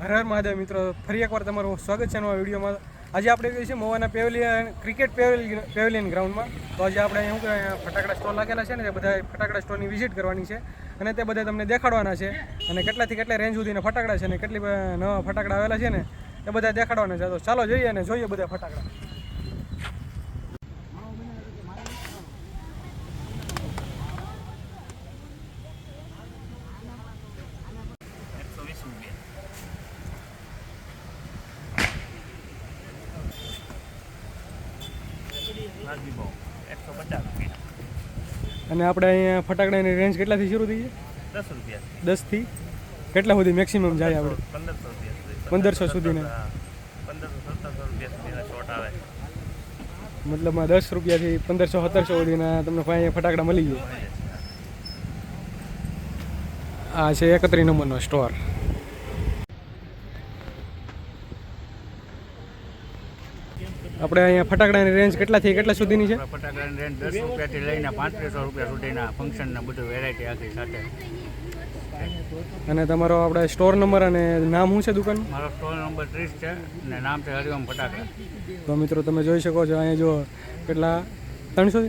હર હર મહાદેવ મિત્રો. ફરી એકવાર તમારું સ્વાગત છે નવા વિડીયોમાં. આજે આપણે કહીએ છે મોવાના પેવેલિયન ક્રિકેટ પેવેલિયન ગ્રાઉન્ડમાં તો આજે આપણે શું કહેવાય ફટાકડા સ્ટોલ લાગેલા છે ને, તે બધા ફટાકડા સ્ટોલની વિઝિટ કરવાની છે. અને તે બધા તમને દેખાડવાના છે. અને કેટલાથી કેટલા રેન્જ સુધીના ફટાકડા છે ને, કેટલી નવા ફટાકડા આવેલા છે ને, એ બધા દેખાડવાના છે. તો ચાલો જોઈએ અને જોઈએ બધા ફટાકડા. અને આપણે અહીંયા ફટાકડાની રેન્જ કેટલાથી શરૂ થઈ છે? દસ રૂપિયા. દસથી? કેટલા સુધી મેક્સિમમ જાય આપણે? પંદરસો સુધીના? મતલબમાં દસ રૂપિયાથી પંદરસો સત્તરસો સુધીના તમને અહીંયા ફટાકડા મળી જાય. આ છે એકત્રીસ નંબરનો સ્ટોર આપણે અહીંયા ફટાકડાની રેન્જ કેટલાથી કેટલા સુધીની છે? ફટાકડાની રેન્જ દસ રૂપિયાથી લઈને પાંત્રીસો રૂપિયા સુધીના ફંક્શનના બધું વેરાયટી આખી સાથે. અને તમારો આપણે સ્ટોર નંબર અને નામ શું છે દુકાન મારો સ્ટોર નંબર ત્રીસ છે અને નામ છે હરિઓમ ફટાકડા. તો મિત્રો તમે જોઈ શકો છો અહીંયા જો કેટલા? ત્રણસો?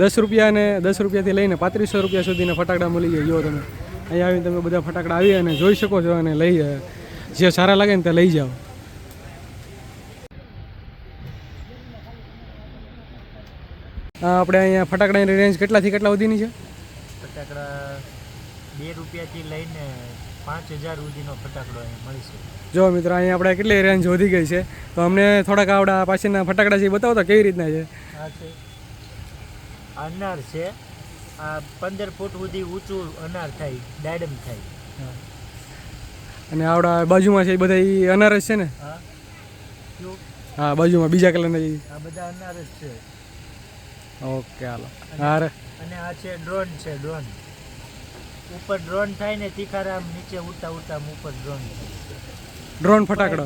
દસ રૂપિયા અને દસ રૂપિયાથી લઈને પાંત્રીસો રૂપિયા સુધીના ફટાકડા મળી જાય. જો તમે. અહીંયા આવીને તમે બધા ફટાકડા આવી અને જોઈ શકો છો અને લઈ જે સારા લાગે ને તે લઈ જાઓ. આપણે અહીંયા ફટાકડાની રેન્જ કેટલાથી કેટલા સુધીની છે? ફટાકડા બે રૂપિયાથી લઈને પાંચ હજાર સુધીનો ફટાકડો અહીંયા મળી છે જો મિત્રો અહીંયા આપણે કેટલી રેન્જ વધી ગઈ છે. તો અમને થોડાક આવડા પાછળના ફટાકડા છે એ બતાવો તો કેવી રીતના છે. આ છે. અનાર છે. આ પંદર ફૂટ સુધી ઊંચું અનાર થાય ડાયડમ થાય. અને આવડા બાજુમાં છે એ બધા અનાર અનારસ છે ને? હા. હા બાજુમાં બીજા કલરના. આ બધા અનાર જ છે. ઓકે હાલો. હા અને આ છે ડ્રોન છે ડ્રોન. ઉપર ડ્રોન થાય ને તીખારામ નીચે ઉડતા ઉડતા ઉપર ડ્રોન ડ્રોન ફટાકડો.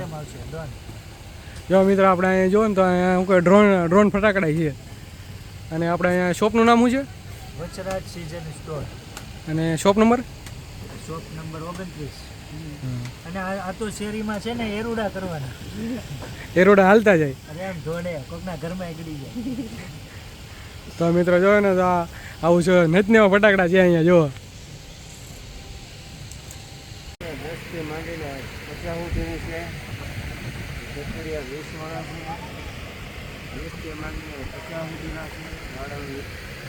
ડ્રોન. જો મિત્રો આપણે અહીંયા જોવો ને તો અહીંયા શું કહે ડ્રોન ડ્રોન ફટાકડા છે. અને આપણે અહીંયા શોપનું નામ શું છે? Vachraj season store. અને શોપ નંબર? શોપ નંબર ઓગણત્રીસ. અને આ આ તો શેરીમાં છે ને એરુડા કરવાના. એરુડા હાલતા જાય. અરે આમ ઢોળે કોકના ઘરમાં એકડી જાય. તો મિત્રો જોયો ને તો આવું છે નતનેવા ફટાકડા છે અહીંયા જો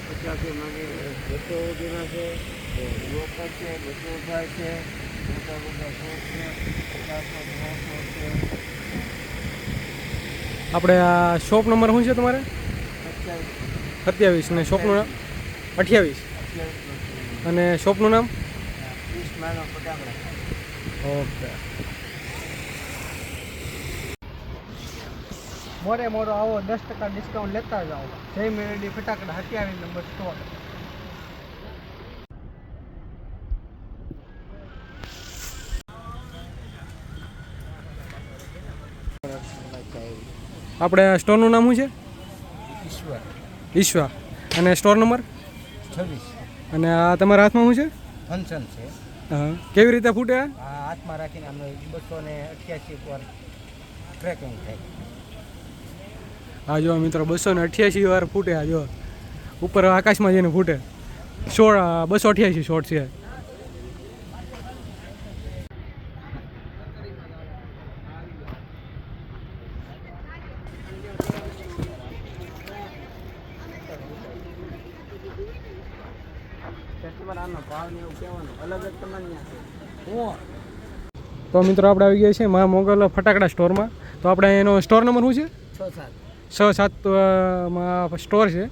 પચાસથી માંડીને બસો સુધીના છે. લોકલ છે બસો થાય છે. મોટા મોટા શોખ છે. પચાસો છે. આપણે આ શોપ નંબર શું છે તમારે? સત્યાવીસ અને ને શોપનું નામ? અઠ્યાવીસ. અને શોપનું નામ? વીસ માનો ફટાકડા ઓકે. મોરે મોરો આવો દસ ટકા ડિસ્કાઉન્ટ લેતા જાઓ. જય મેળવી ફટાકડા સત્યાવીસ નંબર સ્ટોર આપણે સ્ટોરનું નામ શું છે? ઈશ્વર. ઈશ્વા. અને સ્ટોર નંબર? છવ્વીસ. અને આ તમારા હાથમાં શું છે? ફંક્શન છે. હા. કેવી રીતે ફૂટે હાથમાં રાખીને અમે બસો ને અઠ્યાસી વાર ટ્રેકિંગ થાય. હા જો મિત્રો બસો ને અઠ્યાસી વાર ફૂટે આ જો. ઉપર આકાશમાં જઈને ફૂટે. સોળ બસો અઠ્યાસી શોટ છે કસ્ટમર આનો ભાવ ને એવું કહેવાનું અલગ જ તમને તો મિત્રો આપણે આવી ગયા છીએ મા મોગલ ફટાકડા સ્ટોરમાં. તો આપણે એનો સ્ટોર નંબર શું છે? છ સાત. છ સાતમાં સ્ટોર છે.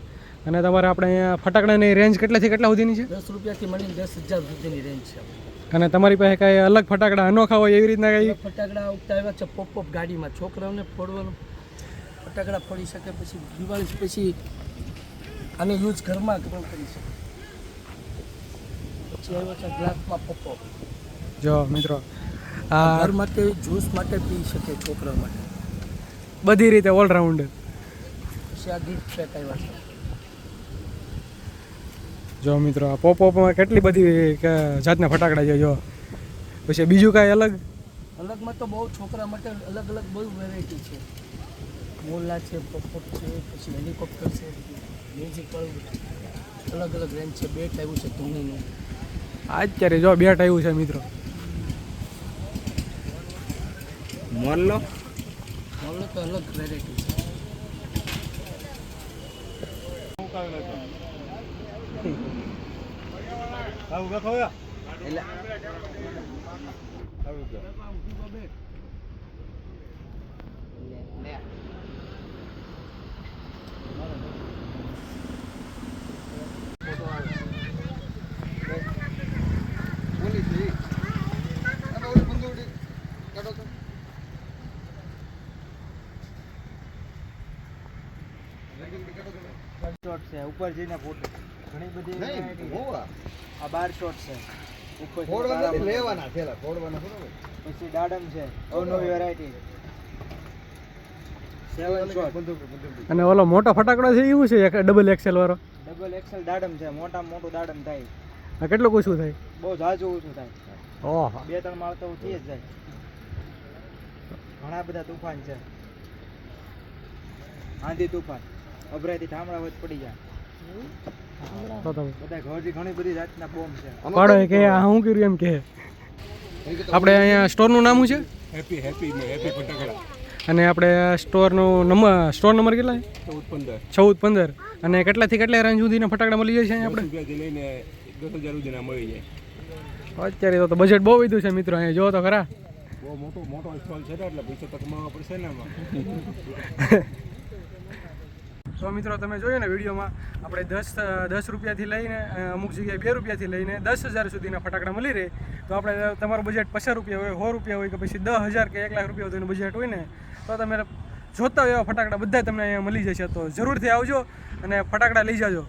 અને તમારે આપણે અહીંયા ફટાકડાની રેન્જ કેટલાથી કેટલા સુધીની છે? દસ રૂપિયાથી મળીને દસ હજાર સુધીની રેન્જ છે. અને તમારી પાસે કાંઈ અલગ ફટાકડા અનોખા હોય એવી રીતના કંઈ? ફટાકડા ઉગતા આવ્યા છે પોપ પોપ ગાડીમાં. છોકરાઓને ફોડવાનું ફટાકડા ફોડી શકે પછી દિવાળી પછી આનો યુઝ ઘરમાં પણ કરી શકે. પછી આવ્યો છે ગ્લાસમાં પોપો જો મિત્રો આ ઘર માટે જ્યુસ માટે પી શકે છોકરા માટે. બધી રીતે ઓલરાઉન્ડ પછી આ ગિફ્ટ આવ્યા છે. જો મિત્રો આ પોપ પોપમાં કેટલી બધી જાતના ફટાકડા છે જો. પછી બીજું કાંઈ અલગ? અલગમાં તો બહુ છોકરા માટે અલગ અલગ બહુ વેરાયટી છે. મોલા છે પોપોપ છે પછી હેલિકોપ્ટર છે મ્યુઝિકલ અલગ અલગ રેન્જ છે બેટ આવ્યું છે ધોનીનું અત્યારે જો બેટ આવ્યું છે મિત્રો. મોલ્લો મોલ્લો તો અલગ વેરાયટી છે એટલે શોટ છે ઉપર જઈને ફોટો. ઘણી બધી આ બાર શોટ છે. ઉપર લેવાના પછી દાડમ છે અવનવી વેરાયટી અને ઓલો મોટો ફટાકડો છે એવું છે એક ડબલ એક્સેલ વાળો? ડબલ એક્સેલ દાડમ છે મોટા મોટું દાડમ થાય. આ કેટલું ઓછું થાય? બહુ ઝાઝું ઓછું થાય. ઓહો. બે ત્રણ માળ તો થઈ જ જાય. ઘણા બધા તુફાન છે. આંધી તુફાન. અભરાયથી ઠામડા વચ પડી જાય. તો તમે ઘણી બધી જાતના બોમ્બ છે. પાડો કે આ શું કર્યું એમ કે. આપણે અહીંયા સ્ટોરનું નામ શું છે? હેપી હેપી હેપી ફટાકડા અને આપણે સ્ટોરનો નંબર સ્ટોર નંબર કેટલા છે? ચૌદ પંદર. ચૌદ પંદર. અને કેટલાથી કેટલા રેન્જ સુધીના ફટાકડા મળી જાય છે આપણે લઈને દસ હજાર સુધીના મળી જાય. અત્યારે તો- તો બજેટ બહુ વધ્યું છે મિત્રો અહીંયા. જો તો ખરા. બહુ મોટો મોટો સ્ટોલ છે એટલે પૈસા તો કમાવા પડશે ને તો મિત્રો, તમે જોયું ને વિડીયોમાં, આપણે દસ દસ રૂપિયાથી લઈને અમુક જગ્યાએ બે રૂપિયાથી લઈને દસ હજાર સુધીના ફટાકડા મળી રહે. તો આપણે તમારું બજેટ પચાસ રૂપિયા હોય, સો રૂપિયા હોય કે પછી દસ હજાર કે એક લાખ રૂપિયા સુધીનું બજેટ હોય ને, તો તમે જોતા હોય એવા ફટાકડા બધા તમને અહીંયા મળી જશે. તો જરૂરથી આવજો અને ફટાકડા લઈ જાજો.